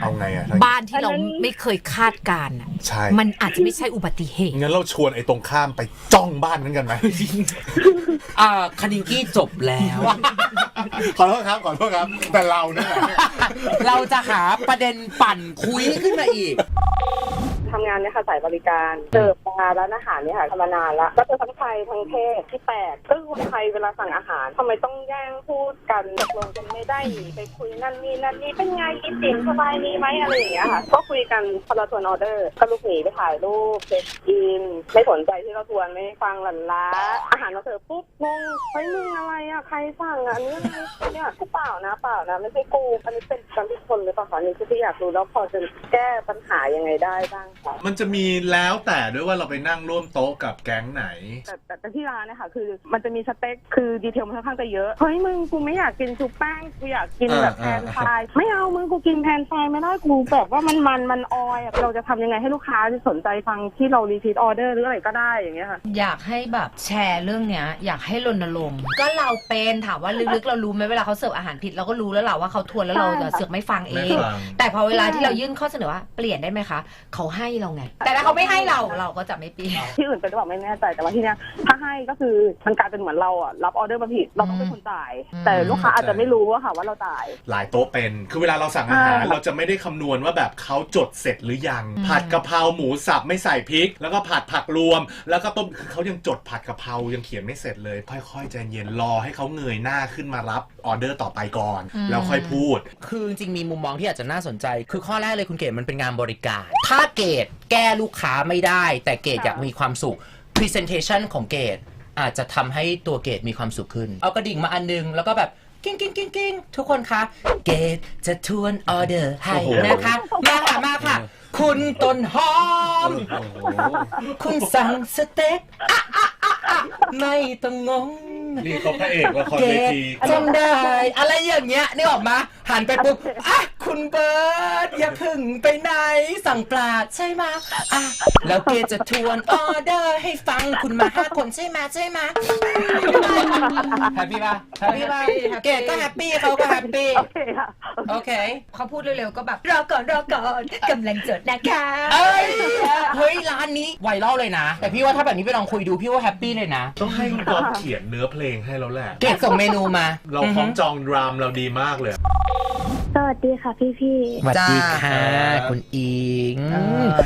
เอาไงอะ
บ้านที่เราไม่เคยคาดการณ์อะ
ใช่
มันอาจจะไม่ใช่อุบัติเหตุ
งั้นเราชวนไอ้ตรงข้ามไปจ้องบ้านนั้นกันไหม
อ่าคณิงกี้จบแล้ว
ขอโทษครับขอโทษครับ แต่เราเนี่ย
เราจะหาประเด็นปั่นคุยขึ้นมาอีก
ทำงานเนี่ยค่ะสายบริการเสิร์ฟมาร้านอาหารเนี่ยค่ะทำมานานละก็เจอทั้งไทยทั้งเทศที่แปลกก็คือคนไทยเวลาสั่งอาหารทำไมต้องแย่งพูดกันตกลงกันไม่ได้ไปคุยนั่นนี่นั่นนี่เป็นไงกินอิ่มสบายดีไหมอะไรอย่างเงี้ยค่ะก็คุยกันพอเราทวนออเดอร์ก็ลูกหนีไปถ่ายรูปเช็คอินไม่สนใจที่เราทวนไม่ฟังหลันล้าอาหารมาเสิร์ฟปุ๊บงงเฮ้ยมึงอะไรอะใครสั่งอะอันนี้อะไรเนี่ยกูเปล่านะเปล่านะไม่ใช่กูอันนี้เป็นกันทุกคนหรือเปล่าคะนี่คือที่อยากรู้แล้วพอจะแก้ปัญหายังไงได้บ้างคะ
มันจะมีแล้วแต่ด้วยว่าเราไปนั่งร่วมโต๊ะกับแก๊งไหน
แต่แต่แต่ที่ร้านเนี่ยค่ะคือมันจะมีสเต็กคือดีเทลมันค่อนข้างจะเยอะ เฮ้ยมึงกูไม่อยากกินชุบแป้งกูอยากกินแบบแพ
อ่าน
ฟรายไม่เอามึงกูกินแพนฟรายไม่ได้กูแบบว่ามันมันมันออยอะเราจะทำยังไงให้ลูกค้าจะสนใจฟังที่เรารีพีทออเดอร์หรืออะไรก็ได้อย่างเงี้ยค่ะ
อยากให้แบบแชร์เรื่องเนี้ย อยากให้รณรงค์ก็เราเป็นถามว่าลึกๆเรารู้ไหมเวลาเขาเสิร์ฟอาหารผิดเราก็รู้แล้วแหละว่าเขาทวนแล้วเรา
ใช่ค่ะ
เสือกไม่ฟังเอ
ไม่
ง
ฟัง
แต่พอเวลาที่เรายื่นข้อเสนอว่าเปลี่ยนได้ไหมคะเขาให้เราไง แต่ถ้าเขาไม่ให้เราเราก็จะไม่ปี
ที่อื่นเป็นหรือเปล่าไม่แน่ใจแต่ว่าที่เนี้ยถ้าให้ก็คือมันกลายเป็นเหมือนเราอะรับออเดอร์มาผิดเราต้องเป็นคนจ่าย
อืม
แต่ลูกค้าอาจจะไม่รู้ว่าค่ะว่าเราจ่าย
หลายโต๊ะเป็น คือเวลาเราสั่งอาหาร
อ่า
เราจะไม่ได้คำนวณว่าแบบเขาจดเสร็จหรือยัง ผัดกะเพราหมูสับไม่ใส่พริก แล้วก็ผัดผักรวม แล้วก็ต้มคือเขายังจดผัดกะเพรายังเขียนไม่เสร็จเลย ค่อยๆใจเย็นรอให้เขาเงยหน้าขึ้นมารับออเดอร์ต่อไปก่อน แล้วค่อยพูด
คือจริงๆมีมุมมองที่อาจจะน่าสนใจ คือข้อแรกเลยคุณเกดมันเป็นงานบริการ ถ้าเกดแก้ลูกค้าไม่ได้ แต่เกดอยากมีความสุข Presentation ของเกดอาจจะทำให้ตัวเกดมีความสุขขึ้น เอากระดิ่งมาอันนึง แล้วก็แบบกิ้งกิ้งกิ้งกิ้งทุกคนคะ เกดจะทวนออเดอร์ให้
โอ้โห
นะคะ มาค่ะ มาค่ะ คุณต้นหอม
โอ้โห
คุณสั่งสเต็กอะอะอะอะไม่ต้องงง
นี่เขาพระเอกละคร
เก
เวที
จำได้ อะไรอย่างเงี้ยนี่ออกมา หันไปปุ๊บอะคุณเบิร์ดอย่าพึ่งไปไหนสั่งปลาใช่ไหมอะแล้วเกดจะทวนออเดอร์ให้ฟังคุณมาห้าคนใช่ไหมใช่ไหมแฮปปี้ป่ะแฮปปี้ป่ะเกดก็แฮปปี้เขาก็แฮปปี้
โอเคค่ะ
โอเค
เขาพูดเร็วๆก็แบบรอก่อนรอก่อนกำลังจดนะคะ
เอ้ยเฮ้ยร้านนี้ไวรัลเลยนะ แต่พี่ว่าถ้าแบบนี้ไปลองคุยดูพี่ว่าแฮปปี้เลยนะ
ต้องให้ก๊อฟเขียนเนื้อเพลงให้แล้วแหละ
เกดส่งเมนูมา
เราคล้องจองดรามเราดีมากเลย
สวัสดีค่ะพี่พี่
สวัสดีค่ะ คุณอิง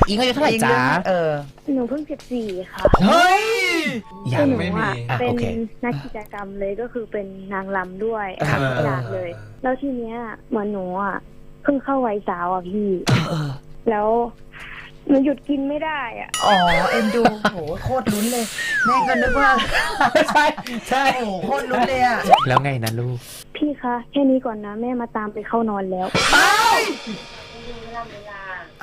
อิงอายุเท่าไหร่จ๊ะ
เออ
ๆหนูเพิ่งสิบสี่ค่ะ
เฮ้ย
ยั
ยังง
หนู
ไม่มี
อะ
อะ
เป็น
โอเค
นักกิจกรรมเลยก็คือเป็นนางรำด้วย
ครับ
ทุกอย่างเลย แล้วทีเนี้ยเหมือนหนูอะเพิ่งเข้าวัยสาวอะพี่แล้ว หนูหยุดกินไม่ได้อะ
อ๋อเอ็นดูโหโคตรลุ้นเลย แม่ก็นึกว่า
ใช่ใช่
โอ้โหโคตรลุ้นเลยอะ
แล้วไงนะลูก
พี่คะ แค่นี้ก่อนนะ แม่มาตามไปเข้านอนแล้ว
อ้า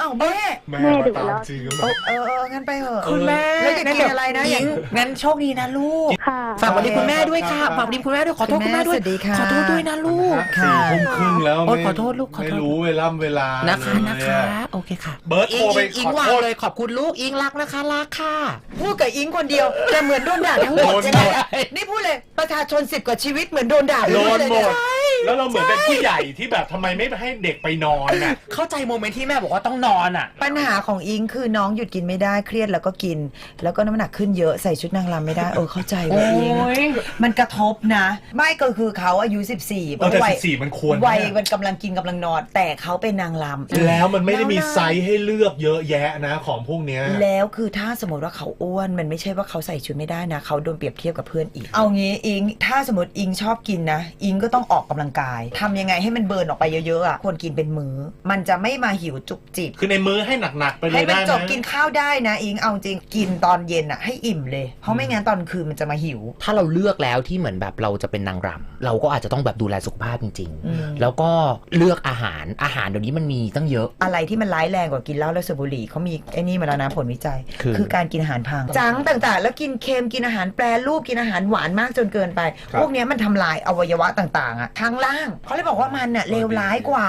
วแม่
แม่ดุแล้ว
จริง
เออเออเอองั้นไปเถอะ
คุณแม่
แล้วจะกินอะไรนะ
อิงงั้นโชคดีนะลูก
ค่ะ
ฝากวันนี้คุณแม่ด้วยค่ะฝากวันนี้คุณแม่ด้วยขอโทษคุณแม่ด้วย
สวัสดีค่ะ
ขอโทษด้วยนะลูก
ค่ะ
สี่ทุ่มครึ่งแล้ว
โอ๊ย
ไม่
ขอโทษลูกขอโทษ
ไม่รู้เวลาเวลา
นะคะ
เลย
นะคะ
อะ
โอเคค่ะ
เบิร์ต
อิ
โท
ง
รไป
อิง
ขอ
วาง
โทษ
เลยขอบคุณลูกอิงรักนะคะรักค่ะ
พูดกับอิงคนเดียวแต่เหมือนโดนด่าทั้งหมด
โดน
ใช่ไหม
หมด
นี่พูดเลยประชาชนสิบกว่าชีวิตเหมือนโดนด่า
โดน
เลย
หม
เย
ด แล้วเราเหมือนเป็นผู้ใหญ่ที่แบบทำไมไม่ให้เด็กไปนอนน่ะ
เข้าใจโมเมนต์ที่แม่บอกว่าต้องนอนอะ
ปัญหาของอิงคือน้องหยุดกินไม่ได้เครียดแล้วก็กิน แล้วก็น้ำหนักขึ้นเยอะใส่ชุดนางรำไม่ได้เออเข้าใจว่าอิง มันกระทบนะ ไม่ก็คือเขาอายุ 14
เออแต่
วัย
14มันควรนะ
วัยมันกำลังกินกำลังนอน แต่เขาเป็นนางรำ
แล้วมันไม่ได้มี
แล้วนะ
ไซส์ให้เลือกเยอะแยะนะของพวกเนี้ย
แล้วคือถ้าสมมติว่าเขาอ้วน มันไม่ใช่ว่าเขาใส่ชุดไม่ได้นะเขาโดนเปรียบเทียบกับเพื่อนอีก เอางี้อิงถ้าสมมติอิงชอบกินนะ อิงก็ต้องออกกำลังกายทำยังไงให้มันเบิร์นออกไปเยอะๆอะควรกินเป็นมื้อ มันจะไม่มาหิวจุกจิบ
คือในมื้อให้หนักๆไปเล
ให้
ย
มัน
ได้
จบ
นะ
กินข้าวได้นะอิงเอาจริงกินตอนเย็นอะให้อิ่มเลย เพราะไม่งั้นตอนคืนมันจะมาหิว
ถ้าเราเลือกแล้วที่เหมือนแบบเราจะเป็นนางรำเราก็อาจจะต้องแบบดูแลสุขภาพจริง
อืม
ๆ แล้วก็เลือกอาหารอาหารเดี๋ยวนี้มันมีตั้งเยอะ
อะไรที่มันร้ายแรงกว่ากินเหล้าและสูบบุหรี่เขามีไอ้นี่มาแล้วนะผลวิจัย
คือ
การกินอาหารพังจังต่างๆ แล้วกินเค็มกินอาหารแปรรูปกินอาหารหวานมากจนเกินไป
ครับ
พวกเนี้ยมันทำลายอวัยวะต่างๆอะทางล่าง เขาเลยบอกว่ามันอะเลวร้ายกว่า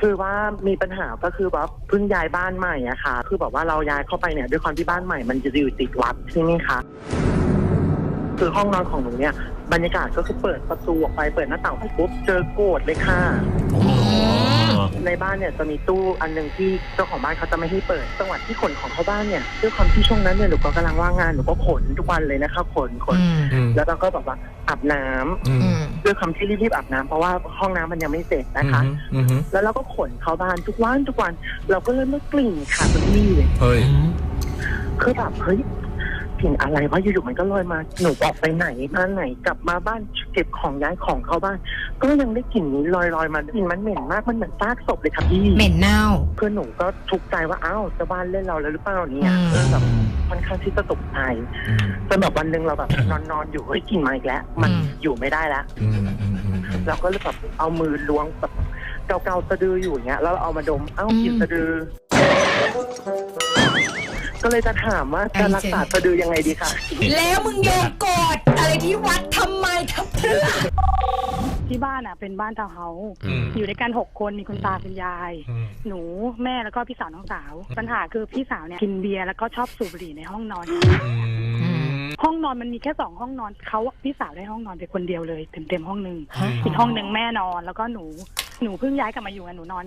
คือว่ามีปัญหาก็คือว่าเพิ่งย้ายบ้านใหม่อะค่ะ คือแบบว่าเราย้ายเข้าไปเนี่ยด้วยความที่บ้านใหม่มันจะอยู่ติดวัดใช่ไหมคะคือห้องนอนของหนูเนี่ยบรรยากาศก็คือเปิดประตูออกไปเปิดหน้าต่างไปปุ๊บเจอโกดเลยค่ะ ในบ้านเนี่ยจะมีตู้อันหนึ่งที่เจ้าของบ้านเขาจะไม่ให้เปิดจังหวัดที่ขนของเข้าบ้านเนี่ยด้วยความที่ช่วงนั้นเนี่ยหนูก็กำลังว่างงานหนูก็ขนทุกวันเลยนะคะขนขน แล้วเราก็แบบว่าอาบน้ำด้วยคำที่รีบๆอาบน้ำเพราะว่าห้องน้ำมันยังไม่เสร็จนะคะ
อือฮึ
แล้วเราก็ขนเข้าบ้านทุกวันทุกวัน เราก็เริ่มได้กลิ่นค่ะคุณพี่
เฮ้ย
คือแบบเฮ้ย กลิ่นอะไรวะอยู่ๆมันก็ลอยมาหนูออกไปไหนมาไหนกลับมาบ้านเก็บของย้ายของเข้าบ้านก็ยังได้กลิ่นนี้ลอยๆมากลิ่นมันเหม็นมากมันเหมือนซากศพเลยค่ะพี่
เหม็นเน่า
เพื่อนหนูก็ทุกข์ใจว่าอ้าวเจะบ้านเล่นเราแล้วหรือเปล่าเนี่ย
อืม
เออแบบค่อนข้างที่จะตกใจจนแบบวันหนึ่งเราแบบนอนนอนๆอยู่เฮ้ยกลิ่นมาอีกแล้วมันอยู่ไม่ได้แล้ว
อืมอืมอืมอืม
เราก็เลยแบบเอามือล้วงแบบเกาๆสะดืออยู่อย่างเงี้ยแล้วเราเอามาดมเอ้ากินสะดือ ก็เลยจะถามว่าจะรักษาสะดือยังไงดีคะ
แล้วมึงโยนกอดอะไรที่วัดทำไมทำเพื่อ
ที่บ้านอะเป็นบ้านทาวน์เฮาส์
อืม
อยู่ด้วยกันหกคนมีคุณตาคุณยาย
อืม
หนูแม่แล้วก็พี่สาวน้องสาว ปัญหาคือพี่สาวเนี่ยกินเบียร์แล้วก็ชอบสูบบุหรี่ในห้องนอน
อืม
ห้องนอนมันมีแค่สองห้องนอนเขาพี่สาวได้ห้องนอนไปคนเดียวเลยเต็มเต็มๆห้องหนึ่งอีกห้องหนึ่งแม่นอนแล้วก็หนูหนูเพิ่งย้ายกลับมาอยู่กันหนูนอน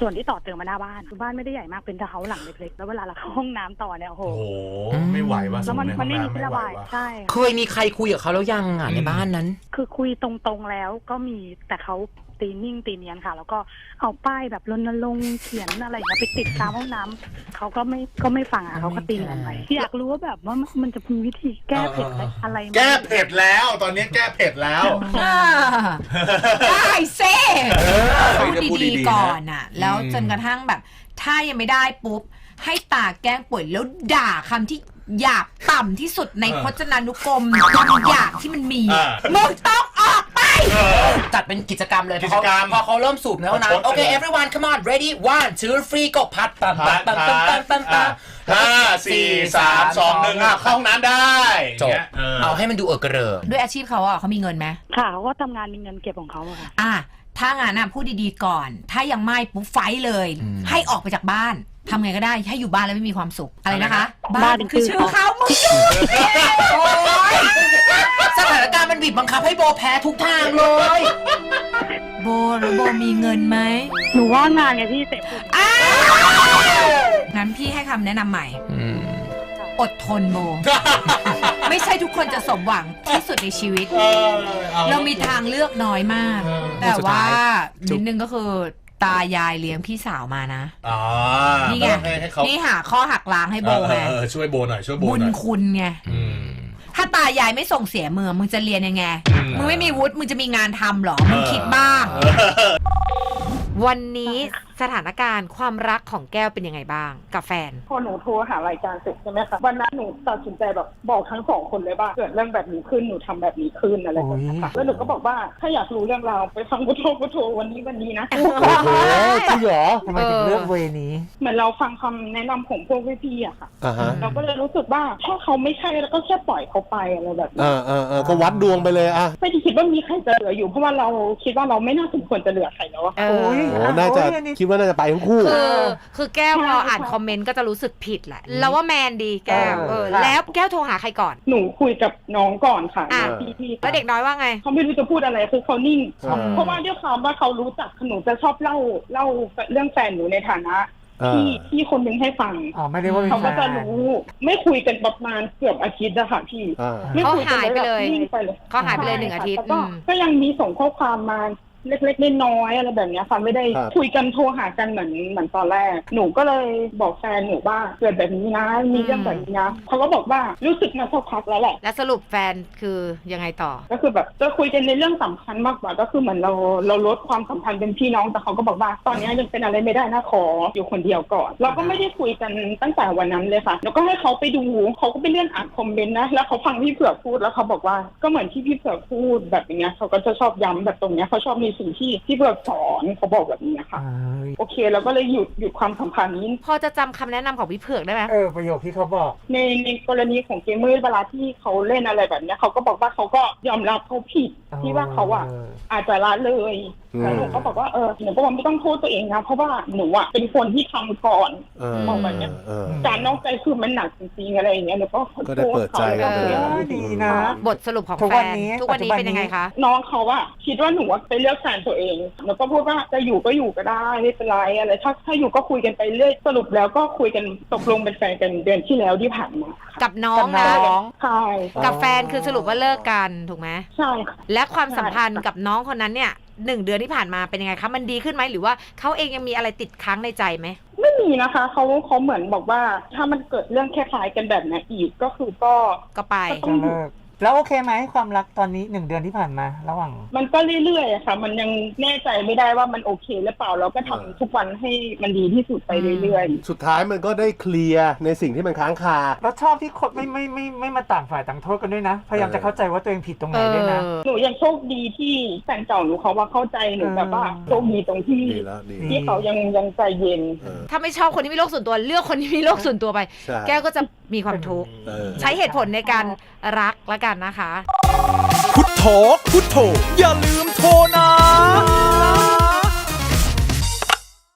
ส่วนที่ต่อเติมมาหน้าบ้านคือบ้านไม่ได้ใหญ่มากเป็นทาวน์เฮาส์หลังเล็กๆแล้วเวลาเราเข้าห้องน้ำต่อเนี่ยโอ้โห
โอ้โหไม่ไหวว่ะ
แล้วมัน
ส
มันไม่มี
ในห้อง
ที่
น้ำ
ระบาย
ไหวว่ะ
ใช่
เคยมีใครคุยกับเขาแล้วยังอะในบ้านนั้น
คือคุยตรงๆแล้วก็มีแต่เขาตีนิ่งตีเนียนค่ะ แล้วก็เอาป้ายแบบรณรงค์เขียนอะไรอย่างเงี้ยไปติดตามห้องน้ำเขาก็ไม่ก็ไม่ฟังอะเขาก็ตีเนียนไปอยากรู้ว่าแบบว่ามันมันจะมีวิธีแก้เผ็ดอะไรไหม
แก้เผ็ดแล้ว ตอนนี้แก้เผ็ดแล้ว
ได้เซ่
เออ
พูด
พูดดี
ดี
ๆ
ๆก่อน
นะ
อะ แล้ว
อืม
จนกระทั่งแบบ ถ้ายังไม่ได้ปุ๊บ ให้ตาแกล้งป่วยแล้วด่าคำที่หยาบต่ำที่สุดในพจนานุกรมคำหยาบที่มันมี
อ่า
มึงต้องออกไป
จัดเป็นกิจกรรมเลย
กิจกรรม
พอเขาเริ่มสูบในห้อง
พด
น้ำโอเค
กันเลย
everyone come on ready one two three go พัดปั๊มปั๊มปั๊มปั๊มปั๊มปั๊มปั๊ม
ห้าสี่สามสองหนึ่งอะเข้าห้องน้ำได้
จบ
นี่ย
เอาให้มันดูเออกระเริก
ด้วยอาชีพเขาอะเขามีเงินไหม
ค่ะเขาก็ทำงานมีเงินเก็บของเขาอะค่ะ
อะถ้างั้นอะพูดดีๆก่อน ถ้ายังไม่ปุ๊บไฟท์เลย ให้ออกไปจากบ้านทำไงก็ได้ให้อยู่บ้านแล้วไม่มีความสุขอะไรนะคะ บ้านคือชื่อเขามึง
โอ๊ยสถานการณ์มัน บีบบังคับให้โบแพ้ทุกทางเลย
โบหรือโบมีเงินไหม
หนูว่างงานไงพี่เตะฟุต
งั้นพี่ให้คำแนะนำใหม่อดทนโบ ไม่ใช่ทุกคนจะสมหวังที่สุดในชีวิตเรามีทางเลือกน้อยมากแต่ว่านิดนึงก็คือตายายเลี้ยงพี่สาวมานะ
อ๋อ
นี่ไง
ให้ให้เขา
นี่หาข้อหักล้างให้โบ
เออ
ไง
เออเออช่วยโบหน่อยช่วยโบ
บุญ
หน่อย
คุณไง
อืม
ถ้าตายายไม่ส่งเสียเมืองมึงจะเรียนยังไง
อืม
มึงไม่มีวุฒิมึงจะมีงานทำเหรอ มึงคิดบ้าง วันนี้ สถานการณ์ความรักของแก้วเป็นยังไงบ้าง กับแฟน
พอหนูโทรหารายการเสร็จใช่ไหมคะวันนั้นหนูตัดสินใจแบบบอกทั้งสองคนเลยว่าเกิดเรื่องแบบนี้ขึ้นหนูทำแบบนี้ขึ้นอะไรแบบนี้ค่ะแล้วหนูก็บอกว่าถ้าอยากรู้เรื่องราวไปฟังพุทโธพุทโธวันนี้วันนี้นะ
โอ้โหจริงเหรอ
ทำไมถึงเลือกเวนี้
เหมือนเราฟังคำแนะนำของพวกพี่ๆอะค่ะ
อ่าฮะ
เราก็เลยรู้สึกว่าถ้าเขาไม่ใช่แล้วก็แค่ปล่อยเขาไปอะไรแบบนี้
อ่าอ่าอ่าก็วัดดวงไปเลยอะ
ไม่ได้คิดว่ามีใครจะเหลืออยู่เพราะว่าเราคิดว่าเราไม่น่าสมควรจะเหลือใครแล้วอะ
เออ
โอ้น่าจะคิดว่าน่าจะไปทั้งคู่
คือคือแก้วพอ
ใช่
อ่านคอมเมนต์ก็จะรู้สึกผิดแหละเราว่าแมนดีแก้ว
เออ
เออ
ค่ะ
แล้วแก้วโทรหาใครก่อน
หนูคุยกับน้องก่อนค่ะ
อะ
พี่พี่
แล้วเด็กน้อยว่าไง
เขาไม่รู้จะพูดอะไรคือเขานิ่ง
อืม
เพราะว่าด้วยความว่าเขารู้จักหนูจะชอบเล่าเล่าเรื่องแฟนหนูในฐานะ
อ่า
ที่ที่คนหนึงให้ฟัง
อ๋อไม่ได้ว่าเป็น
เขาก็
แฟ
จะ
น
รู้ไม่คุยกันประมาณเกือบอาทิตย์อะค่ะพี่
อ่า
ไม่คุยกัน
เขาหายไปเลย
แบบนิ่งไปเลย
เขาหายไปเลยหนึ่งอาทิตย์
ใช่ค่ะ
อืม
แต่ก็ก็ยังมีส่งข้อความมา เล็กๆน้อยๆอะไรแบบเนี้ยค่ะไม่ได้
ครับ
คุยกันโทรหากันเหมือนเหมือนตอนแรก หนูก็เลยบอกแฟนหนูว่าเกิดแบบนี้นะมีเรื่องแบบนี้นะเขาก็บอกว่ารู้สึกมาสักพักแล้วแหละ
แล้วสรุปแฟนคือยังไงต่อ
ก็คือแบบจะคุยกันในเรื่องสำคัญมากกว่า ก็คือเหมือนเราเราลดความสัมพันธ์เป็นพี่น้องแต่เขาก็บอกว่า ตอนนี้ยังเป็นอะไรไม่ได้นะขออยู่คนเดียวก่อน เราก็ไม่ได้คุยกันตั้งแต่วันนั้นเลยค่ะ แล้วก็ให้เขาไปดูเขาก็ไปเลื่อนอ่านคอมเมนต์นะแล้วเขาฟังพี่เผือกพูดแล้วเขาบอกว่าก็เหมือนที่พี่เผือกพูดแบบอย่างเงี้ยเขาก็จะชอบย้ำแบบตรงเนี้ยเขาชอบมีสิ่งที่พี่เผือกสอนเขาบอกแบบนี้ค่ะโอเคเราก็เลยหยุดหยุดความสัมพันธ์นี้
พอจะจำคำแนะนำของพี่เผือกได้ไหม
เออประโยคที่เขาบอก
ในในกรณีของเกมเมอร์เวลาที่เขาเล่นอะไรแบบเนี้ยเขาก็บอกว่าเขาก็ยอมรับเขาผิดที่ว่าเขาอะอาจจะละเลย
อืม
แล้วหนูก็บอกว่าเออหนูก็บอกไม่ต้องโทษตัวเองนะเพราะว่าหนูอะเป็นคนที่ทำก่อน
เออ
บอกแบบเนี้ย
เออ
การนอกใจคือมันหนักจริงๆอะไรอย่างเงี้ยหนูก็ขอ
ก็
โท
ได้
ษ
เปิดใจ
เขา
กัน
เลย
เลย
เออดีนะ
บทสรุปของ
ทุก
แฟ
วัน
น
นี้
ทุกวันนี้
ปัจจุบัน
เป็นยังไงคะ
น้องเขาอะคิดว่าหนูอะไปเลือกแฟนตัวเองหนูก็พูดว่าจะอยู่ก็อยู่ก็ได้ไม่เป็นไรอะไรถ้าถ้าอยู่ก็คุยกันไปเรื่อยสรุปแล้วก็คุยกันตกลงเป็นแฟนกันเดือนที่แล้วที่ผ่านมา
กับน้อง
กับน้
นะ
อง
ใช่
กับแฟนคือสรุปว่าเลิกกันถูกไหม
ใช่ค่ะ
และความสัมพันธ์กับน้องคนนั้นเนี่ยหนึ่งเดือนที่ผ่านมาเป็นยังไงคะมันดีขึ้นไหมหรือว่าเขาเองยังมีอะไรติดค้างในใจไหม
ไม่มีนะคะเขาเขาเหมือนบอกว่าถ้ามันเกิดเรื่องคล้ายๆกันแบบนี้อีกก็คือก็
ก็ไป
ก็ต้
จะ
องหยุด
เลิก แล้วโอเคไหมความรักตอนนี้หนึ่งเดือนที่ผ่านมา ระหว่าง
มันก็เรื่อยๆอะค่ะ มันยังแน่ใจไม่ได้ว่ามันโอเคหรือเปล่าเราก็ทำทุกวันให้มันดีที่สุดไปเรื่อย
สุดท้ายมันก็ได้เคลียร์ในสิ่งที่มันค้างคา
แล้วชอบที่คนไม่ไม่ไม่ไม่มาต่างฝ่ายต่างโทษกันด้วยนะ พยายามจะเข้าใจว่าตัวเองผิดตรงไหนด้วยนะ
ๆหนูยังโชคดีที่แฟนเก่าหนูเขาว่าเข้าใจหนูแบบว่าโชคดีตรงที่
ดีแล้วดี
ที่เขายังยังใจเย็น
เออ
ถ้าไม่ชอบคนที่มีโรคส่วนตัวเลือกคนที่มีโรคส่วนตัวไป
ใช่
แก้วก็จะมีความทุกข์
เออ
ใช้เหตุผลในการ รักแล้วกันนะคะ
พุทโธพุทโธอย่าลืมโทรนะ